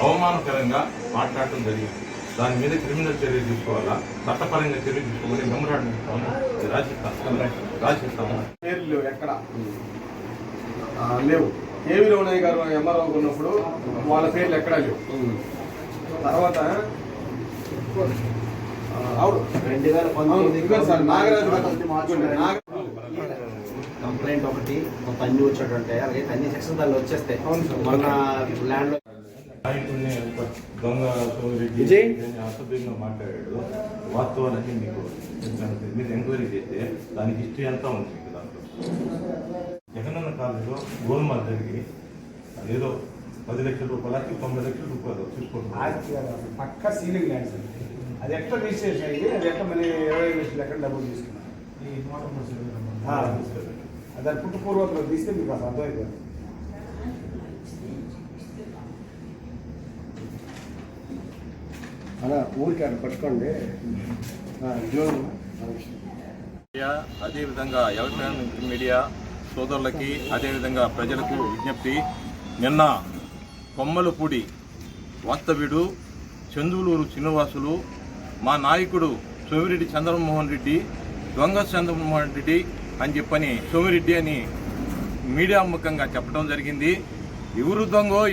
అవమానకరంగా మాట్లాడటం జరిగింది. దాని మీద క్రిమినల్ చర్య తీసుకోవాలా? చట్టపరంగా చర్య తీసుకోమని మెమరాండం రాసిస్తాము రాసిస్తాము పేర్లు ఎక్కడ? లేవు. కేవీ రమణయ్య గారు ఎంఆర్ఓ ఉన్నప్పుడు వాళ్ళ పేర్లు ఎక్కడా లేవు? తర్వాత అవును. రెండు వేల ఇదిగో సార్. నాగరాజు గారు. నాగ- ఒకటి మొత్తం అన్ని వచ్చేటంటే అలాగే అన్ని సెక్షన్ దానిలో వచ్చేస్తాయి అవును సార్. మొన్న ల్యాండ్లో ఒక విజయ్? అసభ్యంగా మాట్లాడాడు. మీకు. మీరు ఎంక్వైరీ చేస్తే దానికి హిస్టరీ అంతా ఉంది మీకు దాంట్లో. జగనన్న కాలేజీలో గోల్మాల్ జరిగి అదేదో పది లక్షల రూపాయలకి తొంభై లక్షల రూపాయలు తీసుకుంటున్నారు. పక్క సీలింగ్ ల్యాండ్స్ అది ఎట్లా రిజిస్ట్రేషన్ అయ్యింది అది ఎట్లా మళ్ళీ ఇరవై లక్షలు ఎక్కడ డబ్బులు తీసుకున్నారు ఆ, అది పుట్టు పూర్వకులు తీస్తే మీకు అసలు అర్థమైపోయింది అలా ఊరికి అక్కడ పట్టుకోండి. అదేవిధంగా ఎలక్ట్రానిక్ మీడియా సోదరులకి అదేవిధంగా ప్రజలకు విజ్ఞప్తి. నిన్న కొమ్మలపూడి వాస్తవ్యుడు చందులూరు శ్రీనివాసులు మా నాయకుడు సోమిరెడ్డి చంద్రమోహన్ రెడ్డి దొంగ చంద్రమోహన్ రెడ్డి అని చెప్పని సోమిరెడ్డి అని మీడియా ముఖంగా చెప్పడం జరిగింది. ఎవరు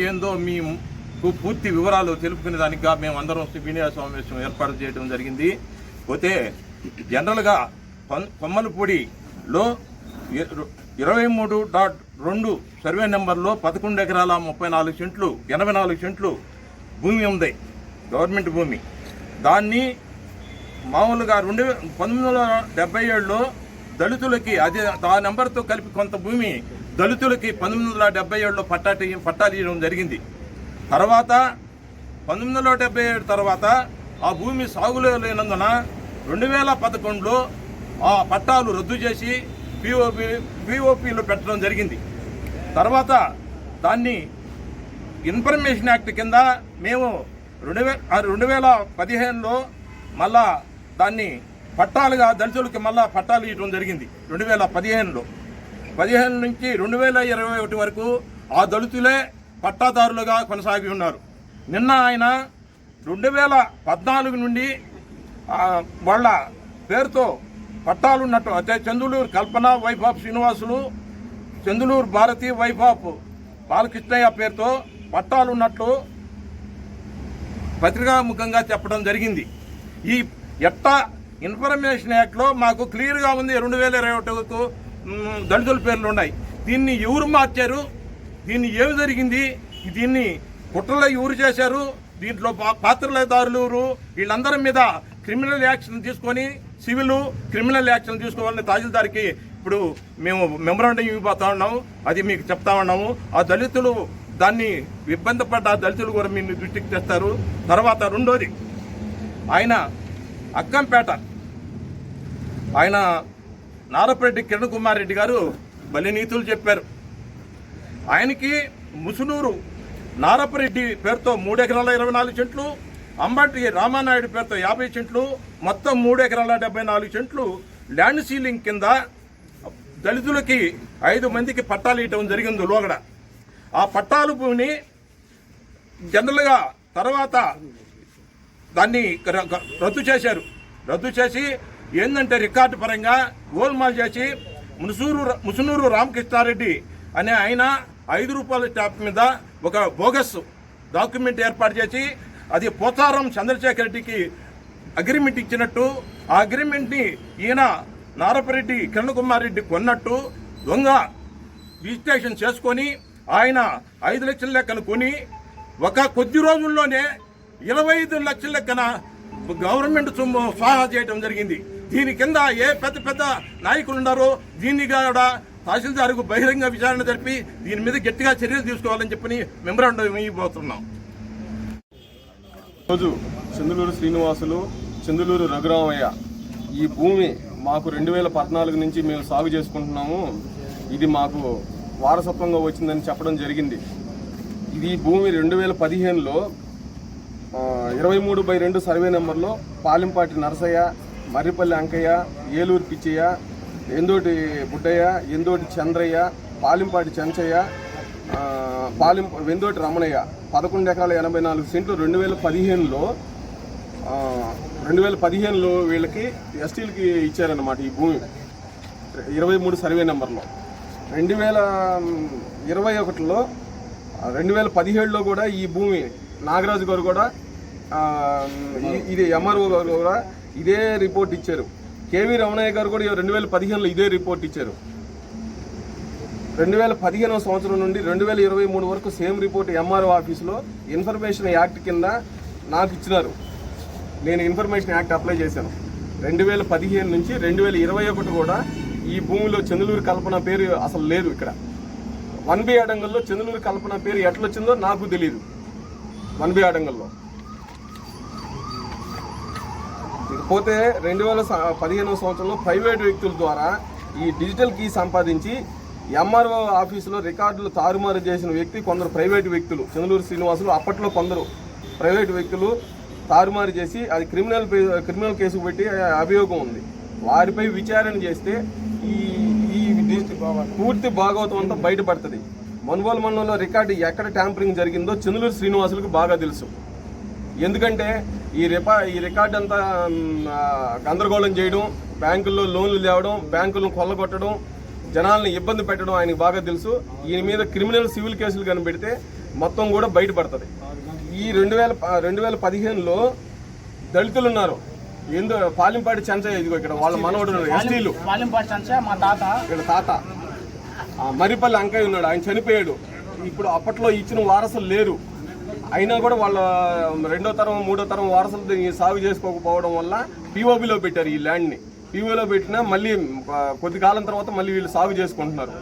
ఏందో మీకు పూర్తి వివరాలు తెలుపుకునే దానిగా మేము అందరం మీడియా సమావేశం ఏర్పాటు చేయడం జరిగింది. పోతే జనరల్గా కొమ్మలపూడిలో ఇరవై మూడు డాట్ రెండు సర్వే నెంబర్లో పదకొండు ఎకరాల ముప్పై నాలుగు సెంట్లు ఎనభై నాలుగు సెంట్లు భూమి ఉంది. గవర్నమెంట్ భూమి. దాన్ని మామూలుగా రెండు పంతొమ్మిది వందల డెబ్బై ఏడులో దళితులకి అదే ఆ నెంబర్తో కలిపి కొంత భూమి దళితులకి పంతొమ్మిది వందల డెబ్బై ఏడులో పట్టాటి పట్టాలు ఇవ్వడం జరిగింది. తర్వాత పంతొమ్మిది వందల డెబ్బై ఏడు తర్వాత ఆ భూమి సాగులో లేనందున రెండు వేల పదకొండులో ఆ పట్టాలు రద్దు చేసి పిఓపి పిఓపిలో పెట్టడం జరిగింది. తర్వాత దాన్ని ఇన్ఫర్మేషన్ యాక్ట్ కింద మేము రెండు వే రెండు వేల పదిహేనులో మళ్ళా దాన్ని పట్టాలుగా దళితులకి మళ్ళా పట్టాలు ఇవ్వడం జరిగింది. రెండు వేల పదిహేనులో. పదిహేను నుంచి రెండు వేల ఇరవై ఒకటి వరకు ఆ దళితులే పట్టాదారులుగా కొనసాగి ఉన్నారు. నిన్న ఆయన రెండు వేల పద్నాలుగు నుండి వాళ్ళ పేరుతో పట్టాలు ఉన్నట్టు అంటే Chanduluru Kalpana wife of Srinivasulu Chanduluru Bharati wife of Balakrishnayya పేరుతో పట్టాలు ఉన్నట్లు పత్రికాముఖంగా చెప్పడం జరిగింది. ఈ ఎట్టా ఇన్ఫర్మేషన్ యాక్ట్లో మాకు క్లియర్గా ఉంది. రెండు వేల ఇరవై ఒకటికు దళితుల పేర్లు ఉన్నాయి. దీన్ని ఎవరు మార్చారు? దీన్ని ఏమి జరిగింది? దీన్ని కుట్రలో ఎవరు చేశారు? దీంట్లో పా- ఎవరు? వీళ్ళందరి మీద క్రిమినల్ యాక్షన్ తీసుకొని సివిల్ క్రిమినల్ యాక్షన్ తీసుకోవాలని తహసీల్దార్కి ఇప్పుడు మేము మెమరాండం ఇవ్వబోతా ఉన్నాము. అది మీకు చెప్తా ఉన్నాము. ఆ దళితులు దాన్ని ఇబ్బంది పడ్డ ఆ దళితులు కూడా మీ దృష్టికి తెస్తారు. తర్వాత రెండోది ఆయన అక్కంపేట. ఆయన నారపరెడ్డి కిరణ్ కుమార్ రెడ్డి గారు బలి నీతులు చెప్పారు. ఆయనకి ముసునూరు నారపరెడ్డి పేరుతో మూడు ఎకరాల ఇరవై నాలుగు సెంట్లు అంబటి రామానాయుడు పేరుతో యాభై సెంట్లు మొత్తం మూడు ఎకరాల డెబ్బై నాలుగు సెంట్లు ల్యాండ్ సీలింగ్ కింద దళితులకి ఐదు మందికి పట్టాలు ఇవ్వడం జరిగింది లోగడ. ఆ పట్టాలు భూమిని జనరల్గా తర్వాత దాన్ని రద్దు చేశారు. రద్దు చేసి ఏంటంటే రికార్డు పరంగా గోల్మాల్ చేసి ముసునూరు ముసునూరు రామకృష్ణారెడ్డి అనే ఆయన ఐదు రూపాయల ట్యాప్ మీద ఒక బోగస్ డాక్యుమెంట్ ఏర్పాటు చేసి అది పోతారం చంద్రశేఖర్ రెడ్డికి అగ్రిమెంట్ ఇచ్చినట్టు ఆ అగ్రిమెంట్ని ఈయన నారపరెడ్డి కిరణ్ కుమార్ రెడ్డి కొన్నట్టు దొంగ రిజిస్ట్రేషన్ చేసుకొని ఆయన ఐదు లక్షల లెక్కను కొని ఒక కొద్ది రోజుల్లోనే ఇరవై ఐదు లక్షల లెక్కన గవర్నమెంట్ సొమ్ము స్వాహా చేయడం జరిగింది. దీని కింద ఏ పెద్ద పెద్ద నాయకులు ఉన్నారో దీన్ని కూడా తహసీల్దార్కు బహిరంగ విచారణ జరిపి దీని మీద గట్టిగా చర్యలు తీసుకోవాలని చెప్పి మెమరాండం ఇవ్వబోతున్నాం. రోజు చందులూరు శ్రీనివాసులు చందులూరు రఘురామయ్య ఈ భూమి మాకు రెండు వేల పద్నాలుగు నుంచి మేము సాగు చేసుకుంటున్నాము. ఇది మాకు వారసత్వంగా వచ్చిందని చెప్పడం జరిగింది. ఇది భూమి రెండు వేల పదిహేనులో ఇరవై మూడు బై రెండు సర్వే నెంబర్లో పాలింపాటి నరసయ్య మర్రిపల్లి అంకయ్య ఏలూరు పిచ్చయ్య ఎందోటి బుడ్డయ్య ఎందోటి చంద్రయ్య పాలింపాటి చెంచయ్య ఆ, పాలిం వెందోటి రమణయ్య. పదకొండు ఎకరాల ఎనభై నాలుగు సెంట్లు రెండు వేల పదిహేనులో రెండు వేల పదిహేనులో వీళ్ళకి ఎస్టీలకి ఇచ్చారన్నమాట ఈ భూమి. ఇరవై మూడు సర్వే నెంబర్లో. రెండు వేల ఇరవై ఒకటిలో రెండు వేల పదిహేడులో కూడా ఈ భూమి నాగరాజు గారు కూడా ఇది ఎంఆర్ఓ గారు కూడా ఇదే రిపోర్ట్ ఇచ్చారు. కేవీ రమణయ్య గారు కూడా రెండు వేల పదిహేనులో ఇదే రిపోర్ట్ ఇచ్చారు. రెండు వేల పదిహేనవ సంవత్సరం నుండి రెండు వేల ఇరవై మూడు వరకు సేమ్ రిపోర్ట్ ఎంఆర్ఓ ఆఫీస్లో ఇన్ఫర్మేషన్ యాక్ట్ కింద నాకు ఇచ్చినారు. నేను ఇన్ఫర్మేషన్ యాక్ట్ అప్లై చేశాను. రెండు వేల పదిహేను నుంచి రెండు వేల ఇరవై ఒకటి కూడా ఈ భూమిలో చంద్రలూరు కల్పన పేరు అసలు లేదు ఇక్కడ. వన్ బి అడంగల్లో చంద్రలూరు కల్పన పేరు ఎట్లొచ్చిందో నాకు తెలియదు వన్ బి అడంగల్లో పోతే రెండు వేల పదిహేనవ సంవత్సరంలో ప్రైవేట్ వ్యక్తుల ద్వారా ఈ డిజిటల్ కీ సంపాదించి ఎంఆర్ఓ ఆఫీసులో రికార్డులు తారుమారు చేసిన వ్యక్తి కొందరు ప్రైవేటు వ్యక్తులు. చంద్రూరు శ్రీనివాసులు అప్పట్లో కొందరు ప్రైవేటు వ్యక్తులు తారుమారు చేసి అది క్రిమినల్ క్రిమినల్ కేసు పెట్టి అభియోగం ఉంది. వారిపై విచారణ చేస్తే ఈ ఈ డిజిటల్ పూర్తి భాగవతం అంతా బయటపడుతుంది. మనుగోలు మండలంలో రికార్డు ఎక్కడ ట్యాంపరింగ్ జరిగిందో చంద్రూరు శ్రీనివాసులకు బాగా తెలుసు. ఎందుకంటే ఈ రిపా ఈ రికార్డ్ అంతా గందరగోళం చేయడం బ్యాంకుల్లో లోన్లు తేవడం బ్యాంకులను కొల్లగొట్టడం జనాల్ని ఇబ్బంది పెట్టడం ఆయనకు బాగా తెలుసు. ఈయన మీద క్రిమినల్ సివిల్ కేసులు కనిపెడితే మొత్తం కూడా బయటపడుతుంది. ఈ రెండు వేల రెండు వేల పదిహేనులో దళితులు ఉన్నారు. ఎందు పాలింపాటి చెంచయ్య ఇదిగో ఇక్కడ వాళ్ళ మనవడు ఎస్టీలు. పాలింపాటి సంచ మా తాత. ఇక్కడ తాత. ఆ, మర్రిపల్లి అంకయ్య ఉన్నాడు ఆయన చనిపోయాడు. ఇప్పుడు అప్పట్లో ఇచ్చిన వారసులు లేరు. అయినా కూడా వాళ్ళ రెండో తరం మూడో తరం వారసులు దీన్ని సాగు చేసుకోకపోవడం వల్ల పీఓబిలో పెట్టారు ఈ ల్యాండ్ని పీఓలో పెట్టినా మళ్ళీ కొద్ది కాలం తర్వాత మళ్ళీ వీళ్ళు సాగు చేసుకుంటున్నారు.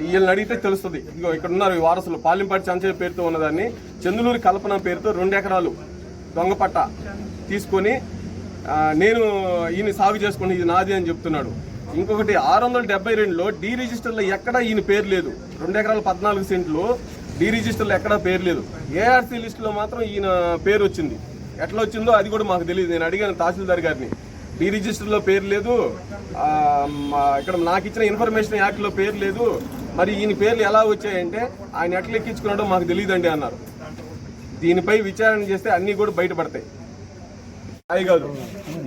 వీళ్ళని అడిగితే తెలుస్తుంది. ఇదిగో ఇక్కడ ఉన్నారు ఈ వారసులు. పాలింపాటి చంచయ్య పేరుతో ఉన్నదాన్ని చందులూరి కల్పన పేరుతో రెండు ఎకరాలు దొంగపట్ట తీసుకొని నేను ఈయన సాగు చేసుకుని ఇది నాది అని చెప్తున్నాడు. ఇంకొకటి ఆరు వందల డెబ్బై రెండులో డీ రిజిస్టర్లో ఎక్కడా ఈయన పేరు లేదు. రెండు ఎకరాల పద్నాలుగు సెంట్లు డీ రిజిస్టర్లో ఎక్కడా పేరు లేదు. ఏఆర్సీ లిస్టులో మాత్రం ఈయన పేరు వచ్చింది. ఎట్లా వచ్చిందో అది కూడా మాకు తెలియదు నేను అడిగాను తహసీల్దార్ గారిని. డీ రిజిస్టర్లో పేరు లేదు. ఇక్కడ నాకు ఇచ్చిన ఇన్ఫర్మేషన్ యాక్ట్లో పేరు లేదు. మరి ఈయన పేర్లు ఎలా వచ్చాయంటే ఆయన ఎట్లా ఎక్కించుకున్నాడో మాకు తెలియదండి అన్నారు. దీనిపై విచారణ చేస్తే అన్నీ కూడా బయటపడతాయి. అది కాదు.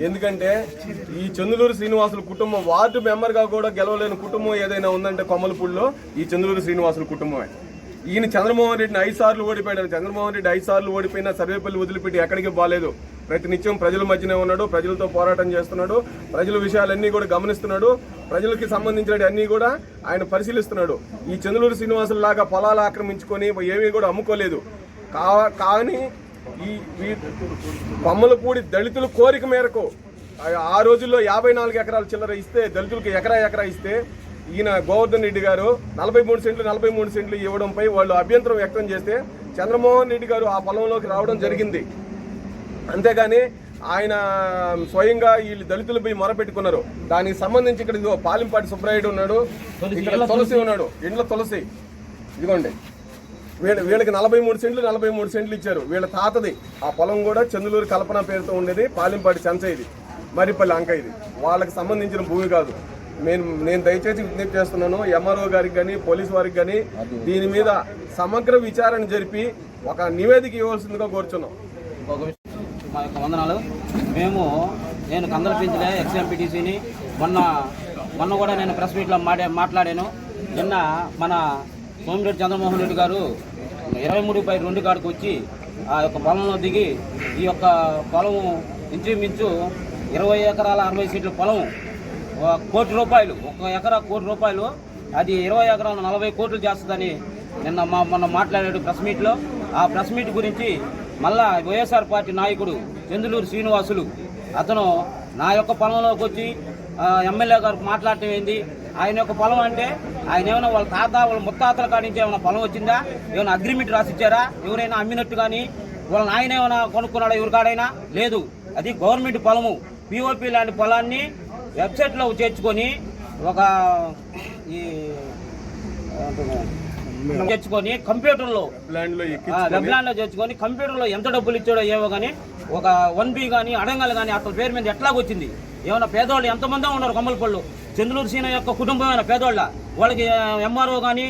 ఎందుకంటే ఈ చంద్రలూరు శ్రీనివాసుల కుటుంబం వార్డు మెంబర్గా కూడా గెలవలేని కుటుంబం ఏదైనా ఉందంటే కొమ్మలపూడిలో ఈ చంద్రలూరు శ్రీనివాసుల కుటుంబమే. ఈయన చంద్రమోహన్ రెడ్డిని ఐదు సార్లు ఓడిపోయాడు. చంద్రమోహన్ రెడ్డి ఐదు సార్లు ఓడిపోయినా సర్వేపల్లి వదిలిపెట్టి ఎక్కడికి బాలేదు ప్రతినిత్యం ప్రజల మధ్యనే ఉన్నాడు ప్రజలతో పోరాటం చేస్తున్నాడు ప్రజల విషయాలన్నీ కూడా గమనిస్తున్నాడు ప్రజలకి సంబంధించిన అన్నీ కూడా ఆయన పరిశీలిస్తున్నాడు. ఈ చంద్రూరు శ్రీనివాసులు లాగా పొలాలు ఆక్రమించుకొని ఏమీ కూడా అమ్ముకోలేదు. కా కానీ ఈ బొమ్మలపూడి దళితుల కోరిక మేరకు ఆ- ఆ రోజుల్లో యాభై నాలుగు ఎకరాల చిల్లర ఇస్తే దళితులకు ఎకరా ఎకరా ఇస్తే ఈయన గోవర్ధన్ రెడ్డి గారు నలభై మూడు సెంట్లు నలభై మూడు సెంట్లు ఇవ్వడంపై వాళ్ళు అభ్యంతరం వ్యక్తం చేస్తే చంద్రమోహన్ రెడ్డి గారు ఆ పొలంలోకి రావడం జరిగింది. అంతేగాని ఆయన స్వయంగా వీళ్ళు దళితులపై మొరపెట్టుకున్నారు. దానికి సంబంధించి ఇక్కడ ఇదిగో పాలింపాటి సుబ్రాయుడు ఉన్నాడు. ఇక్కడ తులసి ఉన్నాడు. ఇంట్లో తులసి. ఇదిగోండి. వీళ్ళ వీళ్ళకి నలభై మూడు సెంట్లు నలభై మూడు సెంట్లు ఇచ్చారు. వీళ్ళ తాతది. ఆ పొలం కూడా చందులూరు కల్పన పేరుతో ఉండేది. పాలింపాటి చెంచయ్యది మరిపల్లి అంక ఇది. వాళ్ళకి సంబంధించిన భూమి కాదు. నేను నేను దయచేసి విజ్ఞప్తి చేస్తున్నాను ఎంఆర్ఓ గారికి కానీ పోలీస్ వారికి కానీ దీని మీద సమగ్ర విచారణ జరిపి ఒక నివేదిక ఇవ్వాల్సిందిగా కోరుచున్నాం. విషయం మా యొక్క వందనాలు. మేము నేను కందల పెంచిన ఎక్స్ఎంపీటీసీని మొన్న మొన్న కూడా నేను ప్రెస్ మీట్లో మాడే మాట్లాడాను. నిన్న మన సోమిరెడ్డి చంద్రమోహన్ రెడ్డి గారు ఇరవై మూడు బై రెండు కాడికి వచ్చి ఆ యొక్క పొలంలో దిగి ఈ యొక్క పొలం ఇంచుమించు ఇరవై ఎకరాల అరవై సీట్ల పొలం కోటి రూపాయలు. ఒక ఎకరా కోటి రూపాయలు. అది ఇరవై ఎకరాల నలభై కోట్లు చేస్తుందని నిన్న మా మొన్న మాట్లాడాడు ప్రెస్ మీట్లో ఆ ప్రెస్ మీట్ గురించి మళ్ళా వైఎస్ఆర్ పార్టీ నాయకుడు చంద్రలూరు శ్రీనివాసులు అతను నా యొక్క పొలంలోకి వచ్చి ఎమ్మెల్యే గారు మాట్లాడటం ఏంది? ఆయన యొక్క పొలం అంటే ఆయన ఏమైనా వాళ్ళ తాత వాళ్ళ ముత్తాతల కాడించి నుంచి ఏమైనా పొలం వచ్చిందా? ఏమైనా అగ్రిమెంట్ రాసిచ్చారా? ఎవరైనా అమ్మినట్టు కానీ వాళ్ళ నాయన ఏమైనా కొనుక్కున్నాడా ఎవరికాడైనా? లేదు. అది గవర్నమెంట్ పొలము. పిఓపి లాంటి పొలాన్ని వెబ్సైట్లో చేర్చుకొని ఒక ఈ తెచ్చుకొని కంప్యూటర్లో ల్యాండ్లో ఆ, ఎక్కించుకొని. వెబ్లాండ్లో చేర్చుకొని కంప్యూటర్లో ఎంత డబ్బులు ఇచ్చాడో ఏవో కానీ ఒక వన్ బి కానీ అడంగల్ కానీ అతని పేరు మీద ఎట్లా వచ్చింది. ఏమైనా పేదవాళ్ళు ఎంతమంది ఉన్నారు కొమ్మలపళ్ళు చంద్రూరు సీన యొక్క కుటుంబమైన పేదోళ్ళ? వాళ్ళకి ఎంఆర్ఓ కానీ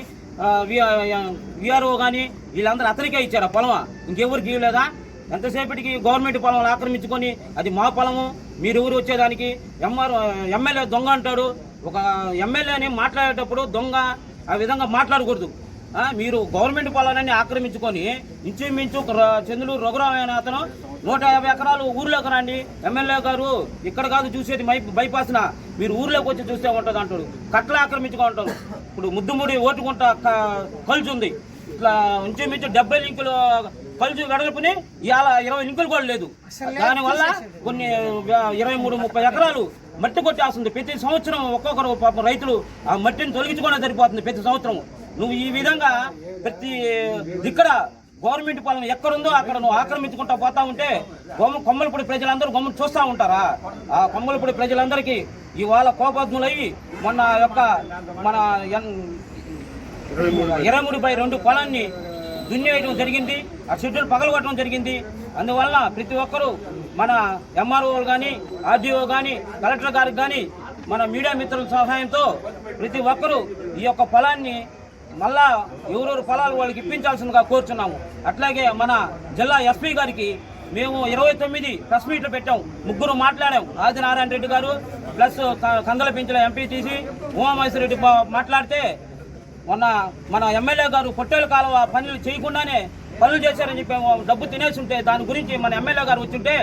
విఆర్ఓ కానీ వీళ్ళందరూ అతనికే ఇచ్చారు ఆ పొలం ఇంకెవరికి ఇవ్వలేదా? ఎంతసేపటికి గవర్నమెంట్ పొలం ఆక్రమించుకొని అది మా పొలము మీరు ఊరు వచ్చేదానికి ఎంఆర్ ఎమ్మెల్యే దొంగ అంటాడు. ఒక ఎమ్మెల్యేని మాట్లాడేటప్పుడు దొంగ ఆ విధంగా మాట్లాడకూడదు. మీరు గవర్నమెంట్ పొలాలన్నీ ఆక్రమించుకొని ఇంచుమించు ఒక ర- చంద్రుడు రఘురామ అనే అతను నూట యాభై ఎకరాలు ఊర్లోకి రండి. ఎమ్మెల్యే గారు ఇక్కడ కాదు చూసేది మై బైపాస్న. మీరు ఊర్లోకి వచ్చి చూస్తే ఉంటుంది అంటాడు. కట్ల ఆక్రమించుకో ఇప్పుడు ముద్దుముడి ఓటుకుంట క- ఉంది ఇట్లా ఇంచుమించు డెబ్బై లింకులు కలుసు వెడల్పుని ఇవాళ ఇరవై లింకులు కూడా లేదు. దానివల్ల కొన్ని ఇరవై మూడు ముప్పై ఎకరాలు మట్టి కొట్టేస్తుంది ప్రతి సంవత్సరం ఒక్కొక్కరు పాపం రైతులు ఆ మట్టిని తొలగించుకోవడం సరిపోతుంది ప్రతి సంవత్సరం. నువ్వు ఈ విధంగా ప్రతి ఇక్కడ గవర్నమెంట్ పాలన ఎక్కడుందో అక్కడ నువ్వు ఆక్రమించుకుంటా పోతా ఉంటే కొమ్మ కొమ్మలపూడి ప్రజలందరూ గమ్మున చూస్తూ ఉంటారా? ఆ కొమ్మలపూడి ప్రజలందరికీ ఇవాళ కోపజ్ఞులయ్యి మొన్న యొక్క మన ఎన్- ఇరవై మూడు బై రెండు పొలాన్ని దున్నేయడం జరిగింది ఆ షెడ్యూల్ పగలగొట్టడం జరిగింది. అందువల్ల ప్రతి ఒక్కరూ మన ఎంఆర్ఓలు కానీ ఆర్డీఓ కానీ కలెక్టర్ గారికి కానీ మన మీడియా మిత్రుల సహాయంతో ప్రతి ఒక్కరూ ఈ యొక్క పొలాన్ని మళ్ళా ఎవరెవరు పొలాలు వాళ్ళకి ఇప్పించాల్సిందిగా కోరుచున్నాము. అట్లాగే మన జిల్లా ఎస్పీ గారికి మేము ఇరవై తొమ్మిది ప్రెస్ మీట్లు పెట్టాం ముగ్గురు మాట్లాడాం. ఆదినారాయణ రెడ్డి గారు ప్లస్ క- కందల పెంచిన ఎంపీటీసీ ఉమామహేశ్వర రెడ్డి మాట్లాడితే మొన్న మన ఎమ్మెల్యే గారు పొట్టేలు కాలువ పనులు చేయకుండానే పనులు చేశారని చెప్పి డబ్బు తినేసి ఉంటే దాని గురించి మన ఎమ్మెల్యే గారు వచ్చింటే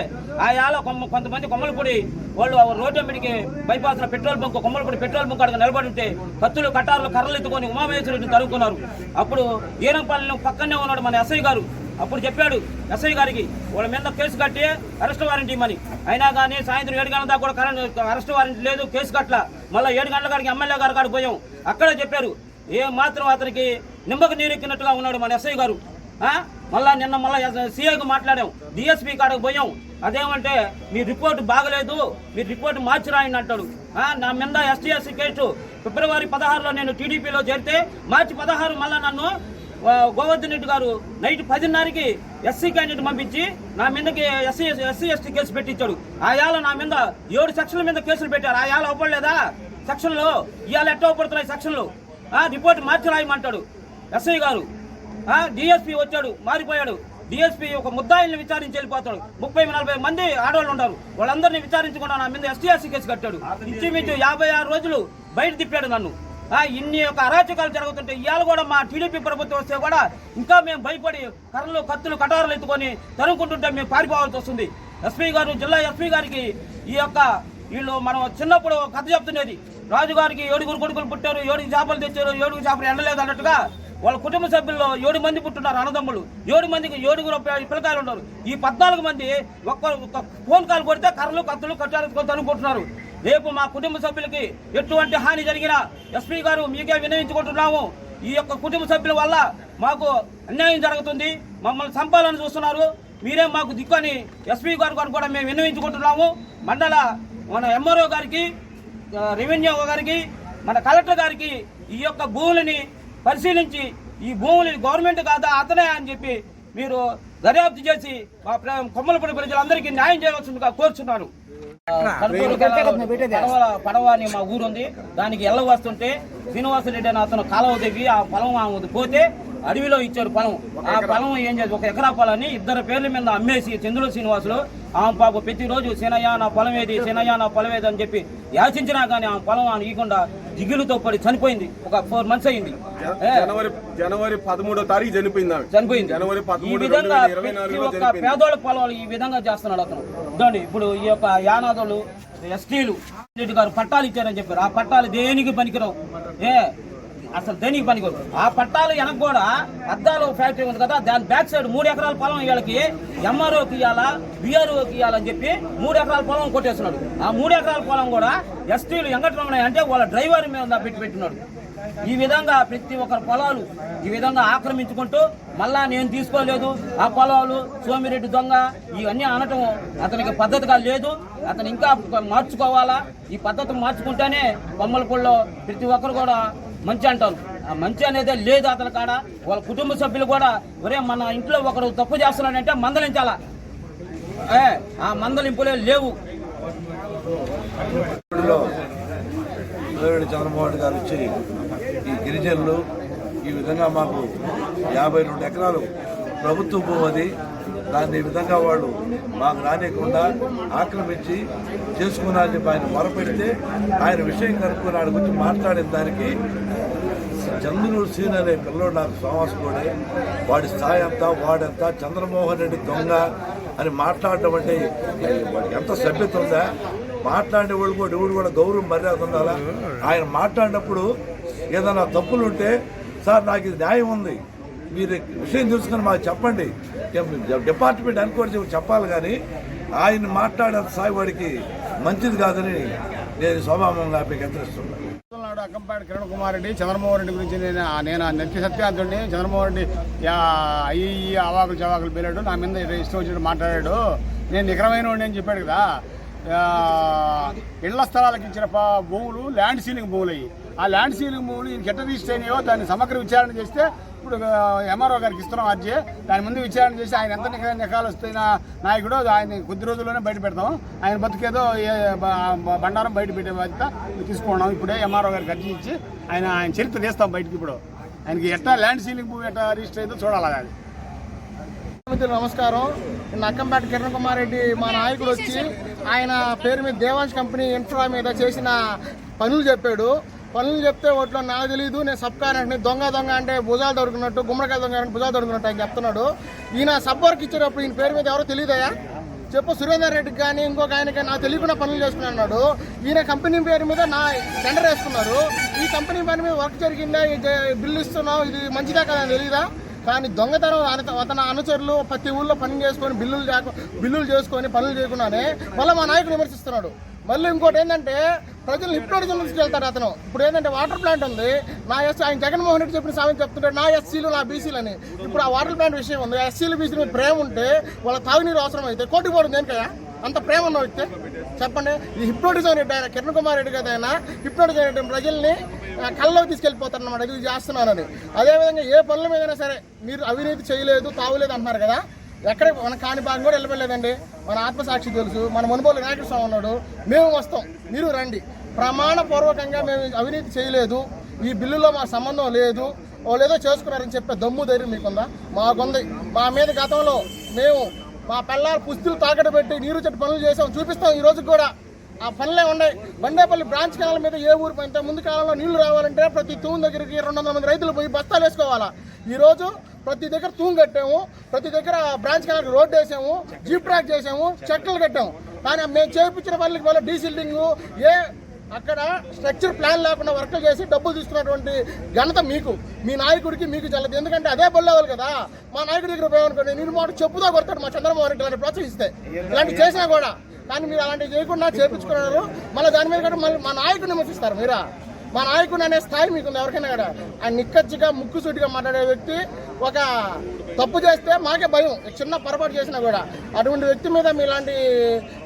ఆ యాల కొమ్మ కొంతమంది కొమ్మలపూడి వాళ్ళు రోడ్డు మీదకి bypass petrol bunk Kommalapudi petrol bunk అక్కడ నిలబడి ఉంటే కత్తులు కట్టారులు కర్రలు ఎత్తుకొని ఉమామహేశ్వరుడిని తరుముకున్నారు. అప్పుడు ఈరంపల్లి పక్కనే ఉన్నాడు మన ఎస్ఐ గారు. అప్పుడు చెప్పాడు ఎస్ఐ గారికి వాళ్ళ మీద కేసు కట్టి అరెస్ట్ వారెంట్ ఇమ్మని అయినా కానీ సాయంత్రం ఏడు గంటల దాకా కూడా కరెంట్ అరెస్ట్ వారెంట్ లేదు కేసు కట్ల మళ్ళీ ఏడు గంటల గారికి ఎమ్మెల్యే గారు కాడికి పోయాం. అక్కడే చెప్పారు ఏ మాత్రం అతనికి నిమ్మకు నీరెక్కినట్టుగా ఉన్నాడు మన ఎస్ఐ గారు. మళ్ళా నిన్న మళ్ళా సీఐకి మాట్లాడాం. డిఎస్పీ కాడకు పోయాం. అదేమంటే మీ రిపోర్ట్ బాగలేదు మీ రిపోర్ట్ మార్చిరాయండి అంటాడు. నా మీద ఎస్టీఎస్సీ కేసు ఫిబ్రవరి పదహారులో నేను టీడీపీలో చేరితే మార్చి పదహారు మళ్ళా నన్ను గోవర్ధన్ రెడ్డి గారు నైట్ పదిన్నరకి ఎస్సీ క్యాండిడేట్ పంపించి నా మీదకి ఎస్సీ ఎస్సీ ఎస్టీ కేసు పెట్టించాడు. ఆ యాల నా మీద ఏడు సెక్షన్ల మీద కేసులు పెట్టారు. ఆ యాల అవ్వలేదా? సెక్షన్లో ఇవాళ ఎట్ట అవ్వబడుతున్నాయి సెక్షన్లు? రిపోర్ట్ మార్చి రాయమంటాడు ఎస్ఐ గారు. డిఎస్పీ వచ్చాడు మారిపోయాడు. డిఎస్పీ ఒక ముద్దాయిల్ని విచారించి వెళ్ళిపోతాడు. ముప్పై నలభై మంది ఆడవాళ్ళు ఉంటారు. వాళ్ళందరినీ విచారించకుండా నా మీద ఎస్టీఆర్సీ కేసు కట్టాడు. ఇంచుమించు యాభై ఆరు రోజులు బయట తిప్పాడు నన్ను. ఆ, ఇన్ని యొక్క అరాచకాలు జరుగుతుంటే ఇవాళ కూడా మా టీడీపీ ప్రభుత్వం వస్తే కూడా ఇంకా మేము భయపడి కర్రలు కత్తులు కటారులు ఎత్తుకొని తరుముకుంటుంటే మేము పారిపోవాల్సి వస్తుంది. ఎస్పీ గారు జిల్లా ఎస్పీ గారికి ఈ యొక్క వీళ్ళు మనం చిన్నప్పుడు కథ చెప్తున్నది రాజుగారికి ఏడుగురు కొడుకులు పుట్టారు ఏడుగు చేపలు తెచ్చారు ఏడుగు చేపలు ఎండలేదు అన్నట్టుగా వాళ్ళ కుటుంబ సభ్యుల్లో ఏడు మంది పుట్టున్నారు అన్నదమ్ములు. ఏడు మందికి ఏడుగురు పిల్లకాయలు ఉన్నారు. ఈ పద్నాలుగు మంది ఒక్క ఫోన్ కాల్ కొడితే కర్రలు కత్తులు కట్టారు అనుకుంటున్నారు రేపు మా కుటుంబ సభ్యులకి ఎటువంటి హాని జరిగినా ఎస్పీ గారు మీకే వినయించుకుంటున్నాము ఈ యొక్క కుటుంబ సభ్యుల వల్ల మాకు అన్యాయం జరుగుతుంది. మమ్మల్ని చంపాలని చూస్తున్నారు. మీరే మాకు దిక్కని ఎస్పీ గారు గారు కూడా మేము విన్నవించుకుంటున్నాము మండల మన ఎంఆర్ఓ గారికి రెవెన్యూ గారికి మన కలెక్టర్ గారికి ఈ యొక్క భూములని పరిశీలించి ఈ భూములు గవర్నమెంట్ కాదా అతనే అని చెప్పి మీరు దర్యాప్తు చేసి మా కొమ్మలపూడి ప్రజలందరికీ న్యాయం చేయవలసిందిగా కోరుచున్నాను. పడవ పడవ అని మా ఊరు ఉంది దానికి ఎల్ల వస్తుంటే శ్రీనివాసరెడ్డి అని అతను కాలువ దగ్గర ఆ పొలం పోతే అడవిలో ఇచ్చాడు పొలం. ఆ పొలం ఏం చేసి ఒక ఎకరా పొలాన్ని ఇద్దరు పేర్ల మీద అమ్మేసి చంద్రుల శ్రీనివాసులు ఆమె పాప ప్రతిరోజు శనయ్య నా పొలం ఏది శనయ్య నా పొలం ఏది అని చెప్పి యాచించినా కానీ ఆ పొలం ఆమె ఇవ్వకుండా దిగులుతో పడి చనిపోయింది. ఒక ఫోర్ మంత్స్ అయింది. జనవరి జనవరి పదమూడో తారీఖు చనిపోయింది ఆమె. చనిపోయింది. జనవరి ఈ విధంగా ప్రతి నాలుగులో ఒక్క పేదోళ్ళ పొలాలు ఈ విధంగా చేస్తున్నాడు అతను. చూడండి ఇప్పుడు ఈ యొక్క యానాదులు ఎస్టీలు రెడ్డి గారు పట్టాలు ఇచ్చారని చెప్పారు. ఆ పట్టాలు దేనికి పనికిరావు? ఏ? అసలు దేనికి పనికి ఆ పట్టాలు వెనక కూడా అద్దాలు ఫ్యాక్టరీ ఉంది కదా దాని బ్యాక్ సైడ్ మూడు ఎకరాల పొలం వీళ్ళకి ఎంఆర్ఓకి ఇవ్వాలా బిఆర్ఓకి ఇవ్వాలని చెప్పి మూడు ఎకరాల పొలం కొట్టేస్తున్నాడు. ఆ మూడు ఎకరాల పొలం కూడా ఎస్టీలు వెంకటరమణ అంటే వాళ్ళ డ్రైవర్ మీద పెట్టి పెట్టినాడు. ఈ విధంగా ప్రతి ఒక్కరి పొలాలు ఈ విధంగా ఆక్రమించుకుంటూ మళ్ళా నేను తీసుకోలేదు ఆ పొలాలు సోమిరెడ్డి దొంగ ఇవన్నీ అనటం అతనికి పద్ధతిగా లేదు. అతను ఇంకా మార్చుకోవాలా? ఈ పద్ధతి మార్చుకుంటేనే బొమ్మలపూడిలో ప్రతి ఒక్కరు కూడా మంచి అంటారు. ఆ మంచి అనేది లేదు అతని కాడ. వాళ్ళ కుటుంబ సభ్యులు కూడా ఒరే మన ఇంట్లో ఒకడు తప్పు చేస్తున్నాడంటే మందలించాలా? ఏ, ఆ మందలింపులే లేవు. చంద్రబాబు గారు వచ్చి ఈ గిరిజనులు ఈ విధంగా మాకు యాభై రెండు ఎకరాలు ప్రభుత్వ భూమి అది దాన్ని ఈ విధంగా వాళ్ళు మాకు రానియకుండా ఆక్రమించి చేసుకున్నారని చెప్పి ఆయన మొరపెడితే ఆయన విషయం కనుక్కున్నాడు ఆయన గురించి మాట్లాడిన దానికి చంద్రుడు సీన్ అనే పిల్లోడు నాకు సోమాసుకోడే వాడి స్థాయి అంతా వాడంతా చంద్రమోహన్ రెడ్డి దొంగ అని మాట్లాడటం అంటే వాడికి ఎంత సభ్యత ఉందా? మాట్లాడే వాళ్ళు కూడా ఎవరు కూడా గౌరవం మర్యాద ఉండాలా? ఆయన మాట్లాడినప్పుడు ఏదైనా తప్పులు ఉంటే సార్ నాకు ఇది న్యాయం ఉంది. మీరు విషయం తెలుసుకొని మాకు చెప్పండి. డిపార్ట్మెంట్ అనుకోని చెప్పాలి కానీ ఆయన మాట్లాడేంత సాయి వాడికి మంచిది కాదని నేను స్వభావంగా మీకు హెచ్చరిస్తున్నాను. నాడు కిరణ్ కుమార్ రెడ్డి చంద్రమోహన్ రెడ్డి గురించి నేను నేను నెత్తి సత్యాంతుడిని చంద్రమోహన్ రెడ్డి అయ్యి అవాకులు చవాకులు పేలాడు నా మీద ఇష్టం వచ్చినట్టు మాట్లాడాడు. నేను నికరమైన వాడిని అని చెప్పాడు కదా. ఇళ్ళ స్థలాలకు ఇచ్చిన భూములు ల్యాండ్ సీలింగ్ భూములు అయ్యి. ఆ ల్యాండ్ సీలింగ్ భూములు ఈయనకి ఎట్ట రిజిస్టర్ అయినాయో దాన్ని సమగ్ర విచారణ చేస్తే ఇప్పుడు ఎంఆర్ఓ గారికి ఇస్తున్నాం అర్జీ దాని ముందు విచారణ చేసి ఆయన ఎంత నిఖాలు వస్తున్న నాయకుడు ఆయన కొద్ది రోజుల్లోనే బయట పెడతాం. ఆయన బతుకేదో ఏ బండారం బయట పెట్టే బాధ్యత తీసుకున్నాం. ఇప్పుడే ఎంఆర్ఓ గారికి అర్జీ ఇచ్చి ఆయన ఆయన చరిత్ర తీస్తాం బయటకి ఇప్పుడు. ఆయనకి ఎట్లా ల్యాండ్ సీలింగ్ భూమి ఎట్లా రిజిస్టర్ అయిందో చూడాలి అది. మిత్రులు నమస్కారం. నక్కంపేట కిరణ్ కుమార్ రెడ్డి మా నాయకుడు వచ్చి ఆయన పేరు మీద దేవాంశ్ కంపెనీ ఇన్ఫ్రా మీద చేసిన పనులు చెప్పాడు. పనులు చెప్తే ఓట్లో నాకు తెలియదు నేను సబ్ కారెంట్ని దొంగ దొంగ అంటే భుజాలు దొరుకున్నట్టు గుమ్మడికాయ దొంగ అంటే భుజాలు దొరుకున్నట్టు ఆయన చెప్తున్నాడు. ఈయన సబ్ వర్క్ ఇచ్చేటప్పుడు ఈయన పేరు మీద ఎవరో తెలియదయా చెప్పు సురేందర్ రెడ్డికి కానీ ఇంకొక ఆయనకి నాకు తెలియకుండా పనులు చేసుకుని అన్నాడు. ఈయన కంపెనీ పేరు మీద నా టెండర్ వేసుకున్నారు. ఈ కంపెనీ పని మీద వర్క్ జరిగిందా? బిల్లు ఇస్తున్నావు? ఇది మంచిదా కదా అని తెలియదా కానీ దొంగతనం అన- అతని అనుచరులు ప్రతి ఊళ్ళో పని చేసుకొని బిల్లులు బిల్లులు చేసుకొని పనులు చేయకుండానే మళ్ళీ మా నాయకుడు విమర్శిస్తున్నాడు. మళ్ళీ ఇంకోటి ఏంటంటే ప్రజలు హిప్నోటిజం వెళ్తారు అతను. ఇప్పుడు ఏంటంటే వాటర్ ప్లాంట్ ఉంది. నా ఎస్ ఆయన జగన్మోహన్ రెడ్డి చెప్పిన సామెత చెప్తుంటే నా ఎస్సీలు నా బీసీలు అని. ఇప్పుడు ఆ వాటర్ ప్లాంట్ విషయం ఉంది. ఎస్సీలు బీసీలు మీద ప్రేమ ఉంటే వాళ్ళ తాగునీరు అవసరం అయితే కోటి పోవడం దేనికయ్యా? అంత ప్రేమ ఉన్న వ్యక్తి. చెప్పండి. ఈ హిప్నోటిజం రెడ్డి ఆయన కిరణ్ కుమార్ రెడ్డి కదా ఆయన హిప్నోటిజం రెడ్డి ప్రజల్ని కళ్ళలోకి తీసుకెళ్ళిపోతారు అన్నమాట ఇది చేస్తున్నానని అదేవిధంగా ఏ పనుల మీదైనా సరే మీరు అవినీతి చేయలేదు తాగులేదు అంటున్నారు కదా. ఎక్కడ మన కాని భాగం కూడా వెళ్ళలేదండి మన ఆత్మసాక్షి తెలుసు. మన మునుబోలు నాయకుడు స్వామి ఉన్నాడు. మేము వస్తాం. మీరు రండి. ప్రమాణపూర్వకంగా మేము అవినీతి చేయలేదు. ఈ బిల్లులో మా సంబంధం లేదు. లేదో చేసుకున్నారని చెప్పే దమ్ము ధైర్యం మీకుందా? మాకుంది. మా మీద గతంలో మేము మా పిల్లలు పుస్తులు తాకట్టు పెట్టి నీరు చెట్టు పనులు చేసాం. చూపిస్తాం ఈ రోజు కూడా. ఆ పనులే ఉన్నాయి. బండేపల్లి బ్రాంచ్ కాలం మీద ఏ ఊరు ఇంత ముందు కాలంలో నీళ్ళు రావాలంటే ప్రతి తూము దగ్గరికి రెండు వందల మంది రైతులు పోయి బస్తాలు వేసుకోవాలా? ఈరోజు ప్రతి దగ్గర తూము కట్టాము. ప్రతి దగ్గర బ్రాంచ్ కెనాల్ రోడ్ వేసాము. జీప్ ట్రాక్ చేసాము. చెక్కలు కట్టాము. కానీ మేము చేయించిన పనులకి వల్ల డీసిల్డింగ్ ఏ అక్కడ స్ట్రక్చర్ ప్లాన్ లేకుండా వర్క్ చేసి డబ్బులు తీసుకున్నటువంటి ఘనత మీకు. మీ నాయకుడికి మీకు చల్లదు ఎందుకంటే అదే బొల్లేవాళ్ళు కదా. మా నాయకుడి దగ్గర పోయామనుకోండి నేను మాట చెప్పుతో కొడతాడు మా చంద్రబాబు ఇలాంటి ప్రోత్సహిస్తే. ఇలాంటి చేసినా కూడా. కానీ మీరు అలాంటివి చేయకుండా చేపించుకున్నారు. మళ్ళీ దాని మీద కూడా మళ్ళీ మా నాయకుడిని విమర్శిస్తారు మీరా? మా నాయకుడు అనే స్థాయి మీకు ఉంది ఎవరికైనా కూడా. ఆయన నిక్కచ్చిగా ముక్కుసూటిగా మాట్లాడే వ్యక్తి ఒక తప్పు చేస్తే మాకే భయం. చిన్న పొరపాటు చేసినా కూడా. అటువంటి వ్యక్తి మీద మీలాంటి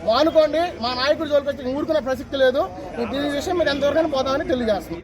మానుకోండి. మా నాయకుడు జోలికి వచ్చి ఊరుకునే ప్రసక్తి లేదు. ఈ దీని విషయం మీరు ఎంతవరకు పోతామని తెలియజేస్తుంది